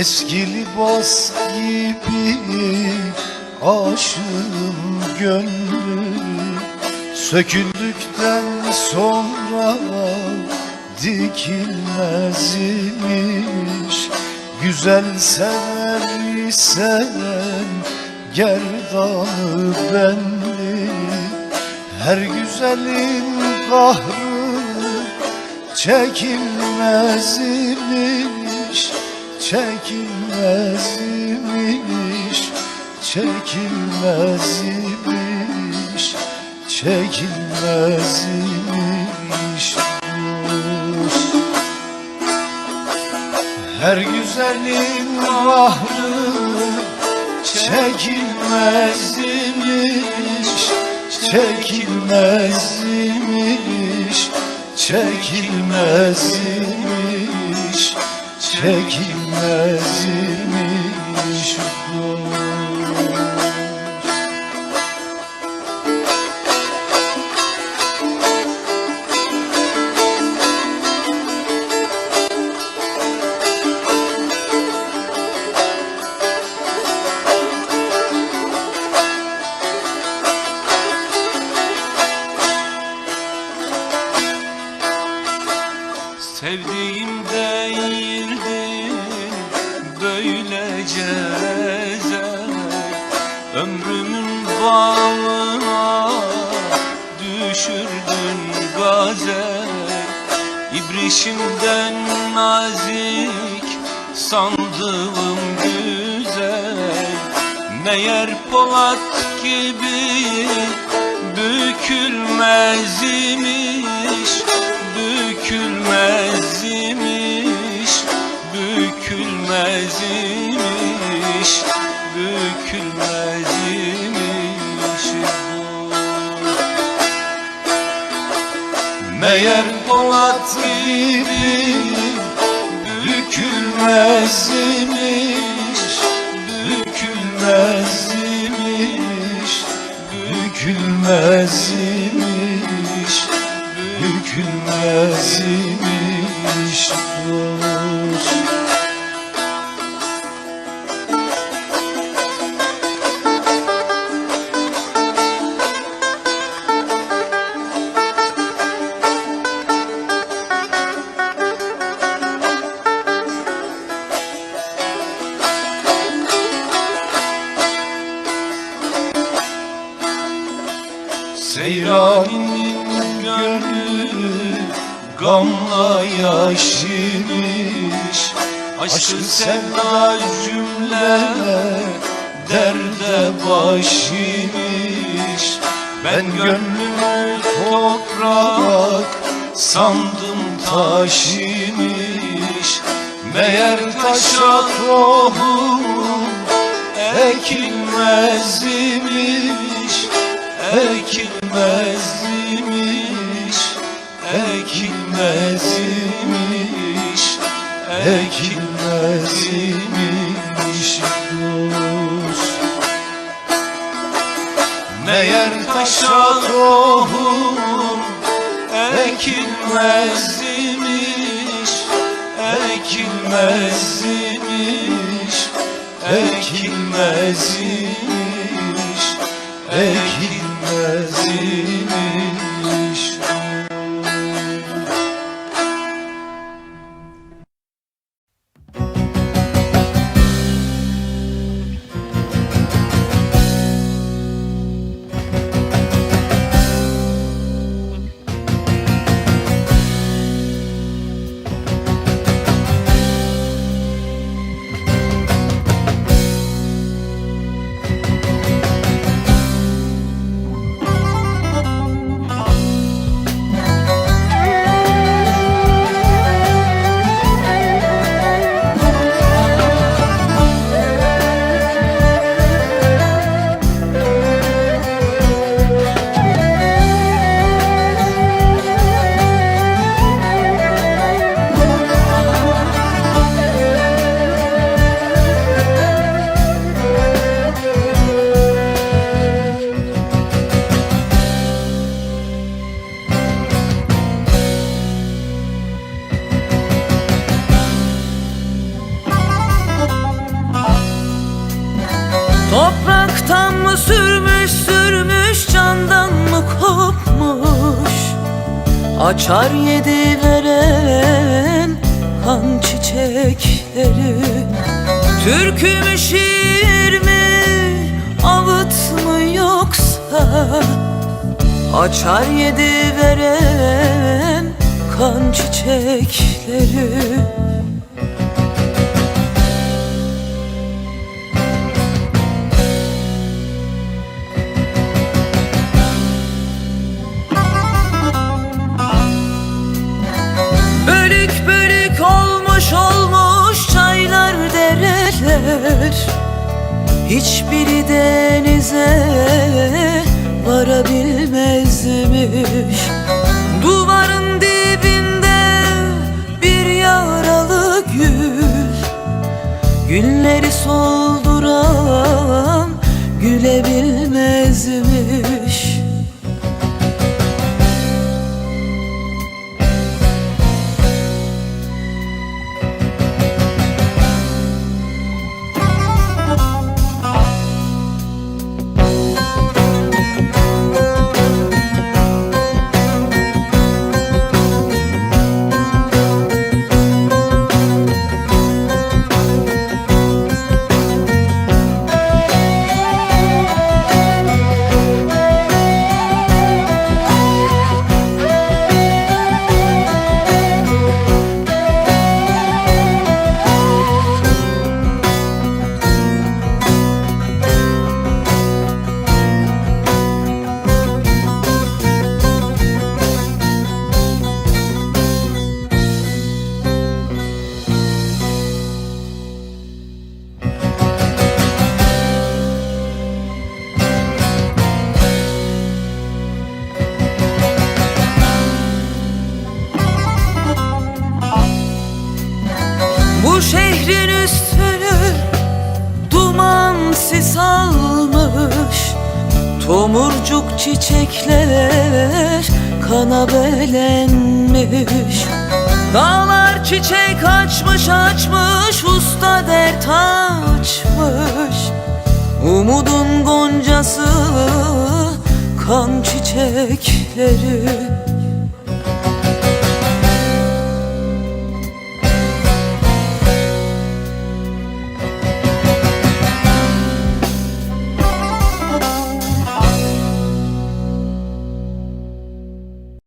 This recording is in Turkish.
Eski libas gibi aşığım gönlüm. Söküldükten sonra dikilmez imiş Güzel sever isen gerdanı benli. Her güzelin kahrı çekilmez imiş Çekilmez imiş Çekilmez imiş Çekilmez imiş dost. Her güzelin mahrı çekilmez imiş Çekilmez imiş Çekilmez imiş Çekilmez Sevdiğim değildi böylece ezel Ömrümün bağına düşürdün gazel İbrişimden nazik sandığım güzel. Meğer Polat gibi bükülmez imiş Bükülmez imiş Bükülmez imiş Meğer Polat gibi bükülmez imiş Bükülmez imiş Bükülmez imiş Seyraninin gönlü gamla yaş imiş Aşkı sevda cümle derde baş imiş Ben gönlümü toprak sandım taş imiş Meğer taşa tohum ekilmez imiş. Ekilmez imiş Ekilmez imiş Ekilmez imiş dost Meğer taşa tohum ekilmez Ekilmez imiş Ekilmez imiş Ekilmez imiş bilmezim Açar yedi veren kan çiçekleri. Türkü mü şiir mi ağıt mı yoksa? Açar yedi veren kan çiçekleri Hiçbiri denize varabilmezmiş Duvarın dibinde bir yaralı gül Günleri solduran gülebilmezmiş Tomurcuk çiçekler kana belenmiş. Dağlar çiçek açmış açmış usta dert açmış. Umudun goncası kan çiçekleri